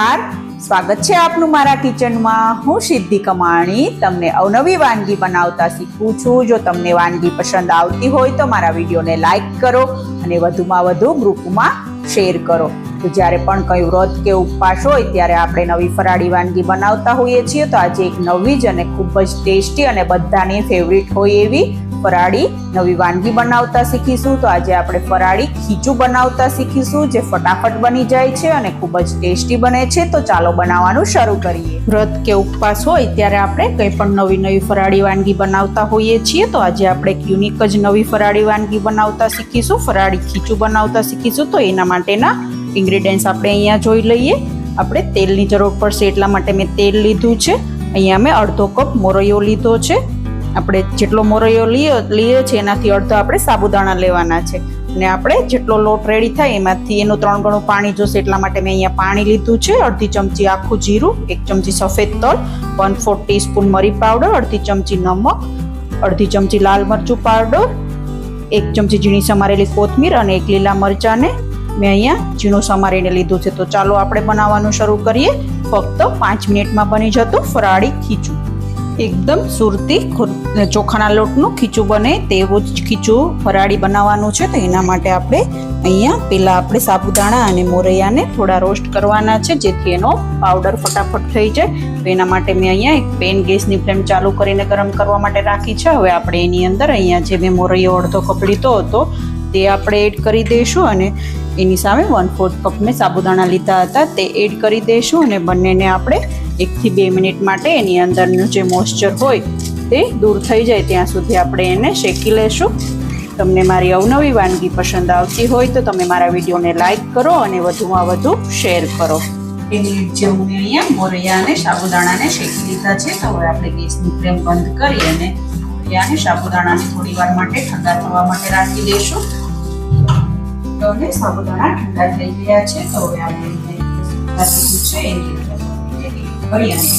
નમસ્કાર. સ્વાગત છે આપનું મારા કિચનમાં. હું સિદ્ધિ કમાણી. તમને અવનવી વાનગી બનાવતા શીખું છું. જો તમને વાનગી પસંદ આવતી હોય તો મારા વિડીયોને લાઇક કરો અને વધુમાં વધુ ગ્રુપમાં શેર કરો. તો જ્યારે પણ કંઈ વ્રત કે ઉપવાસ હોય ત્યારે આપણે નવી ફરાળી વાનગી બનાવતા હોઈએ છીએ. તો આજે એક નવી જ અને ખૂબ જ ટેસ્ટી અને બધાની ફેવરિટ હોય એવી ફરાળી નવી વાનગી બનાવતા શીખીશું. તો આજે આપણે ફરાળી ખીચું બનાવતા શીખીશું, જે ફટાફટ બની જાય છે અને ખૂબ જ ટેસ્ટી બને છે. તો ચાલો બનાવવાનું શરૂ કરીએ. વ્રત કે ઉપવાસ હોય ત્યારે આપણે કંઈ પણ નવી નવી ફરાળી વાનગી બનાવતા હોઈએ છીએ. તો આજે આપણે એક યુનિક જ નવી ફરાળી વાનગી બનાવતા શીખીશું. ફરાળી ખીચું બનાવતા શીખીશું. તો એના માટેના ઇન્ગ્રીડિયન્ટ્સ આપણે અહીંયા જોઈ લઈએ. આપણે તેલની જરૂર પડશે એટલા માટે મેં તેલ લીધું છે. અહીંયા મેં અડધો કપ મોરૈયો લીધો છે. આપણે જેટલો મોરૈયો લઈએ લઈએ છીએ એનાથી અડધો આપણે સાબુદાણા લેવાના છે. અને આપણે જેટલો લોટ રેડી થાય, એમાંથી એનું ત્રણ ગણું પાણી જોશે, એટલા માટે મેં અહીંયા પાણી લીધું છે. અડધી ચમચી આખું જીરું, એક ચમચી સફેદ તલ વન ફોર ટીસ્પૂન મરી પાવડર અડધી ચમચી નમક, અડધી ચમચી લાલ મરચું પાવડર એક ચમચી ઝીણી સમારેલી કોથમીર અને એક લીલા મરચાંને મેં અહીંયા ઝીણું સમારીને લીધું છે. તો ચાલો આપણે બનાવવાનું શરૂ કરીએ. ફક્ત પાંચ મિનિટમાં બની જતું ફરાળી ખીચું. એકદમ સુરતી ચોખાના લોટનું ખીચું બને તેવું જ ખીચું ફરાળી બનાવવાનું છે. તો એના માટે આપણે અહીંયા પહેલાં આપણે સાબુદાણા અને મોરૈયાને થોડા રોસ્ટ કરવાના છે, જેથી એનો પાવડર ફટાફટ થઈ જાય. તો એના માટે મેં અહીંયા એક પેન ગેસની ફ્લેમ ચાલુ કરીને ગરમ કરવા માટે રાખી છે. હવે આપણે એની અંદર અહીંયા જે મેં મોરૈયો અડધો કપ લીધો હતો, તે આપણે એડ કરી દઈશું અને એની સામે વન ફોર્થ કપ મેં સાબુદાણા લીધા હતા, તે એડ કરી દઈશું અને બંનેને આપણે એકથી બે મિનિટ માટે એની અંદરનું જે મોઇશ્ચર હોય તે દૂર થઈ જાય ત્યાં સુધી આપણે એને શેકી લેશું. તમને મારી અવનવી વાનગી પસંદ આવતી હોય તો તમે મારા વિડીયોને લાઈક કરો અને વધુમાં વધુ શેર કરો. બે મિનિટ મેં અહીંયા મોરૈયા અને સાબુદાણાને શેકી લીધા છે, તો હવે આપણે ગેસની ફ્લેમ બંધ કરી અને મોરૈયાને સાબુદાણાને થોડી વાર માટે ઠંડા થવા માટે રાખી દઈશું હવે સાબુદાણા ઠંડા થઈ ગયા છે, તો હવે આપણે છે, એની અંદર કરી અને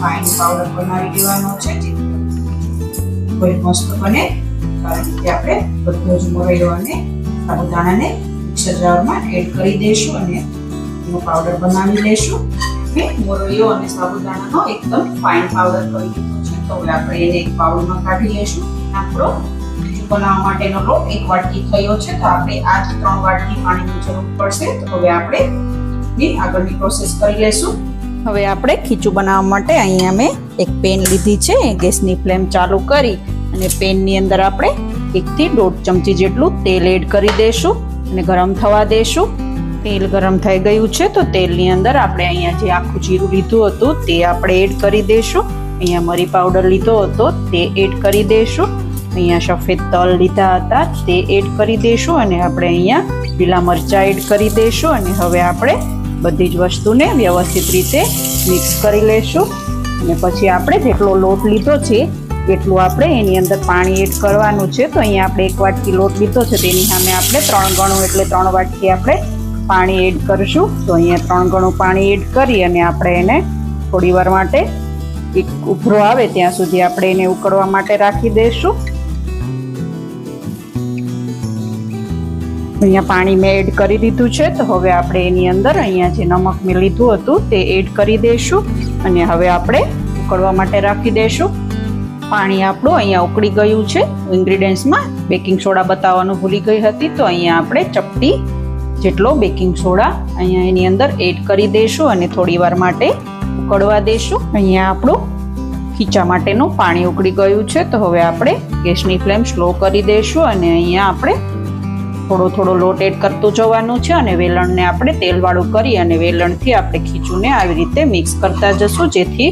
ફાઇન પાવડર બનાવી દેવાનો છે, જેથી કોઈ મસ્ત બને. કારણ કે આપણે બધો જ મોરૈયો અને સાબુદાણાને મિક્સર જારમાં એડ કરી દઈશું અને એનો પાવડર બનાવી લઈશું મેં મોરૈયો અને સાબુદાણાનો એકદમ ફાઇન પાવડર કરી દીધો છે. તો હવે આપણે એને એક બાઉલમાં કાઢી લઈશું. આપણો બનાવવા માટેનો લોટ એક વાટકી થયો છે, તો આપણે આ ત્રણ વાટકી પાણીની જરૂર પડશે. તો હવે આપણે આગળની પ્રોસેસ કરી લઈશું. હવે આપણે ખીચું બનાવવા માટે અહીંયા મેં એક પેન લીધી છે, ગેસની ફ્લેમ ચાલુ કરી અને પેનની અંદર આપણે એકથી દોઢ ચમચી જેટલું તેલ એડ કરી દઈશું અને ગરમ થવા દઈશું. તેલ ગરમ થઈ ગયું છે, તો તેલની અંદર આપણે અહીંયા જે આખું જીરું લીધું હતું તે આપણે એડ કરી દઈશું. અહીંયા મરી પાવડર લીધો હતો તે એડ કરી દઈશું. અહીંયા સફેદ તલ લીધા હતા તે એડ કરી દઈશું અને આપણે અહીંયા લીલા મરચાં એડ કરી દઈશું અને હવે આપણે બધી જ વસ્તુને વ્યવસ્થિત રીતે મિક્સ કરી લઈશું અને પછી આપણે જેટલો લોટ લીધો છે, એટલું આપણે એની અંદર પાણી એડ કરવાનું છે. તો અહીંયા આપણે એક વાટકી લોટ લીધો છે, તેની સામે આપણે ત્રણ ગણું, એટલે ત્રણ વાટકી આપણે પાણી એડ કરીશું. તો અહીંયા ત્રણ ગણું પાણી એડ કરી અને આપણે એને થોડી વાર માટે એક ઉભરો આવે, ત્યાં સુધી આપણે એને ઉકળવા માટે રાખી દઈશું અહીંયા પાણી મેં એડ કરી દીધું છે, તો હવે આપણે એની અંદર અહીંયા જે નમક મેં લીધું હતું તે એડ કરી દઈશું અને હવે આપણે ઉકળવા માટે રાખી દઈશું. પાણી આપણું અહીંયા ઉકળી ગયું છે, ઇન્ગ્રીડિયન્ટ્સમાં બેકિંગ સોડા બતાવવાનું ભૂલી ગઈ હતી, તો અહીંયા આપણે ચપટી જેટલો બેકિંગ સોડા અહીંયા એની અંદર એડ કરી દઈશું અને થોડીવાર માટે ઉકળવા દઈશું. અહીંયા આપણું ખીચા માટેનું પાણી ઉકળી ગયું છે, તો હવે આપણે ગેસની ફ્લેમ સ્લો કરી દઈશું અને અહીંયા આપણે થોડો થોડો લોટ એડ કરતું જવાનું છે અને વેલણને આપણે તેલવાળું કરી અને વેલણથી આપણે ખીચુંને આવી રીતે મિક્સ કરતા જશું. જેથી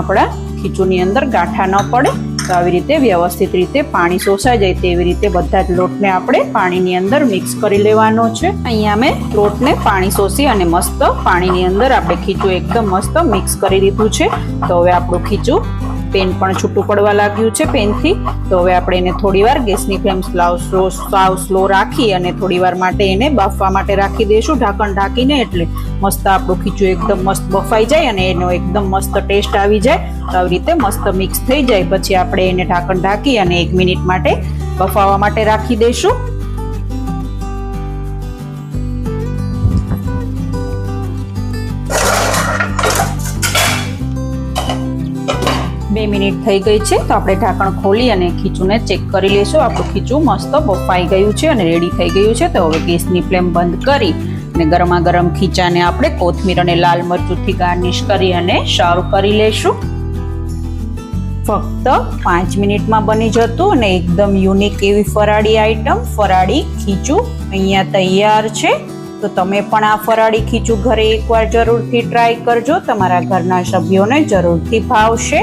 આપણા ખીચુંની અંદર ગાંઠા ન પડે. તો આવી રીતે વ્યવસ્થિત રીતે પાણી શોષાઈ જાય તેવી રીતે બધા જ લોટને આપણે પાણીની અંદર મિક્સ કરી લેવાનો છે. અહીંયા મેં લોટને પાણી શોષી અને મસ્ત પાણીની અંદર આપણે ખીચું એકદમ મસ્ત મિક્સ કરી દીધું છે. તો હવે આપણું ખીચું પેન પણ છૂટું પડવા લાગ્યું છે પેનથી. તો હવે આપણે એને થોડીવાર ગેસની ફ્લેમ સ્લાવ સ્લો સાવ સ્લો રાખી અને થોડીવાર માટે એને બાફવા માટે રાખી દઈશું ઢાંકણ ઢાંકીને એટલે મસ્ત આપણું ખીચું એકદમ મસ્ત બફાઈ જાય અને એનો એકદમ મસ્ત ટેસ્ટ આવી જાય. તો આવી રીતે મસ્ત મિક્સ થઈ જાય. પછી આપણે એને ઢાંકણ ઢાંકી અને એક મિનિટ માટે બફાવા માટે રાખી દઈશું. બે મિનિટ થઈ ગઈ છે તો આપણે ઢાંકણ ખોલી અને ખીચુંને ચેક કરી લઈશું. આપણું ખીચું મસ્ત બફાઈ ગયું છે અને રેડી થઈ ગયું છે. તો હવે ગેસની ફ્લેમ બંધ કરી અને ગરમા ગરમ ખીચાને આપણે કોથમીર અને લાલ મરચુંથી ગાર્નિશ કરી અને સર્વ કરી લઈશું. ફક્ત પાંચ મિનિટમાં બની જતું અને એકદમ યુનિક એવી ફરાળી આઈટમ ફરાળી ખીચું અહીંયા તૈયાર છે. તો તમે પણ આ ફરાળી ખીચું ઘરે એકવાર જરૂરથી ટ્રાય કરજો. તમારા ઘરના સભ્યોને જરૂરથી ભાવશે.